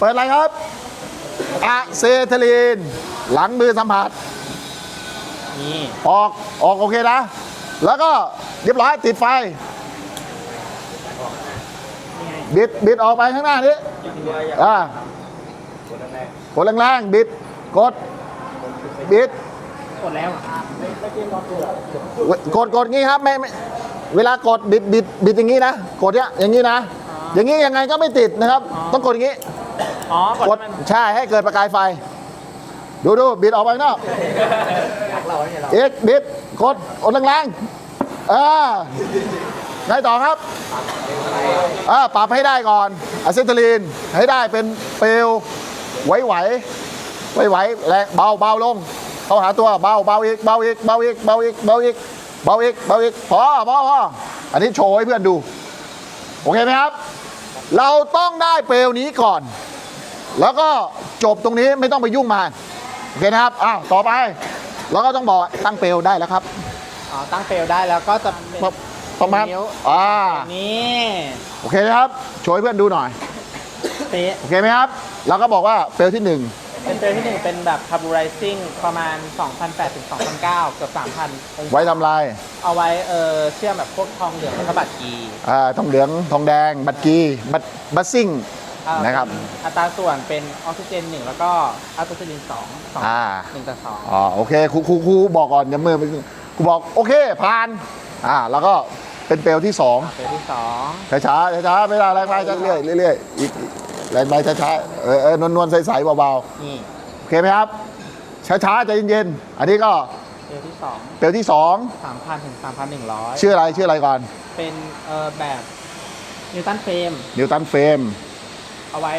เปิดอะไรครับอะเซทลีน หลังมือสัมผัส นี่ ออก ออกโอเคนะ แล้วก็เรียบร้อยติดไฟ บิด บิดออกไปข้างหน้านี้ อ่ากดแรงๆ บิด กด บิด กดแล้วกดกดงี้ครับไม่ไม่เวลากดบิดบิดบิดอย่างงี้นะ กดเนี้ยอย่างงี้นะ อย่างงี้ยังไงก็ไม่ติดนะครับ ต้องกดอย่างงี้ อ๋อกดกดให้มัน ใช่ให้เกิดประกายไฟ ดูดูบิดออกไปข้างนอกเอ็กบิดกดกดแรงๆอ่าไงต่อครับอ่าปรับให้ได้ก่อนอะเซทลีนให้ได้เป็นเปลวไหวไหวไหวไหวๆแรงเบาเบาลง เข้าหาตัวเบาเบาอีกเบาอีกเบาอีกเบาอีกเบาอีกเบาอีกเบาอีกพอพอพออันนี้โชว์ให้เพื่อนดู โอเคไหมครับ เราต้องได้เปลวนี้ก่อน แล้วก็จบตรงนี้ไม่ต้องไปยุ่งมานโอเคนะครับอ้าวต่อไปเราก็ต้องบอกตั้งเปลวได้แล้วครับ อ๋อตั้งเปลวได้แล้วก็จะเป็นประมาณนิ้วอ่านี่โอเคนะครับโชว์ให้เพื่อนดูหน่อยเป๊ะโอเคไหมครับเราก็บอกว่าเปลวที่หนึ่งเป็นเปลวที่หนึ่งเป็นแบบ carburizing ประมาณ 2,800ถึง2,900 เกือบ 3,000 ไว้ทำลายเอาไว้เออเชื่อมแบบพวกทองเหลืองแล้วก็บัตรกีอ่าทองเหลืองทองแดงบัตรกีบัตรบัตรซิ่ง อ่านะครับ อัตราส่วนเป็นออกซิเจนหนึ่งแล้วก็อัลตราซิลินสองสองอ่า หนึ่งต่อสองอ๋อโอเคครูครูครูบอกก่อนอย่ามือไปครูบอกโอเคผ่านอ่าแล้วก็เป็นเปลวที่สอง เปลวที่สองช้าช้าช้าช้าๆไม่ได้แรงไปเรื่อยๆเรื่อยๆอีกแรงไปช้าช้าๆเออเออนวลนวลๆใสๆเบานี่ๆโอเคไหมครับ ช้าช้าๆใจเย็นๆอันนี้ก็เปลวที่สองเปลวที่สอง3,000ถึง3,100ชื่ออะไรชื่ออะไรก่อนเป็นเออแบบนิวตันเฟรมนิวตันเฟรม เอาไว้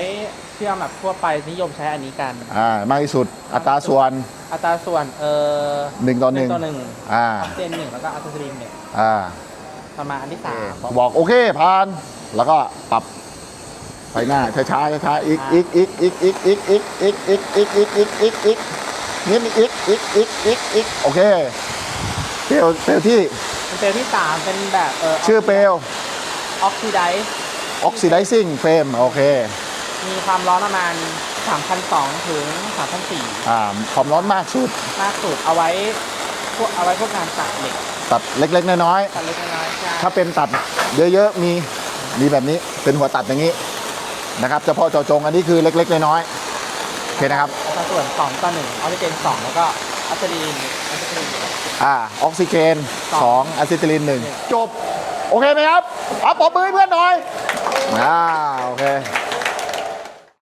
เชื่อมแบบทั่วไปนิยมใช้อันนี้กัน อ่ามากที่สุดอัตราส่วน อัตราส่วนเออหนึ่งต่อหนึ่ง ต่อหนึ่งอ่าออกซิเจนหนึ่งแล้วก็อัลตราซิลินหนึ่งอ่าประมาณอันที่สามบอกโอเคผ่าน แล้วก็ปรับไปหน้าช้าช้าช้าๆอีกอีกอีกอีกอีกอีกอีกอีกอีกอีกอีกอีกอีกอีกนิดอีกอีกอีกอีกอีกโอเคเปลวเปลวที่เป็นเปลวที่สามเป็นแบบเออชื่อเปลวออกซิไดซ์ oxidizing flame โอเค มีความร้อนประมาณ 3,200 ถึง 3,400อ่าความร้อนมากสุด มากสุดเอาไว้พวกเอาไว้พวกงานตัดเหล็กตัดเล็ก ๆ น้อย ตัดเล็กน้อยๆใช่ๆ ถ้าเป็นตัดเยอะ ๆ มีมีแบบนี้เป็นหัวตัดอย่างนี้นะครับเฉพาะเจาะจงอันนี้คือเล็ก ๆ น้อยๆโอเคนะครับอัตราส่วน2ต่อ1ออกซิเจน2แล้วก็อัลตราซิลินอัลตราซิลินอ่าออกซิเจนสอง 2อะซิทิลีน1 จบ โอเคไหมครับเอาปอบมือให้เพื่อนหน่อย อ่าโอเค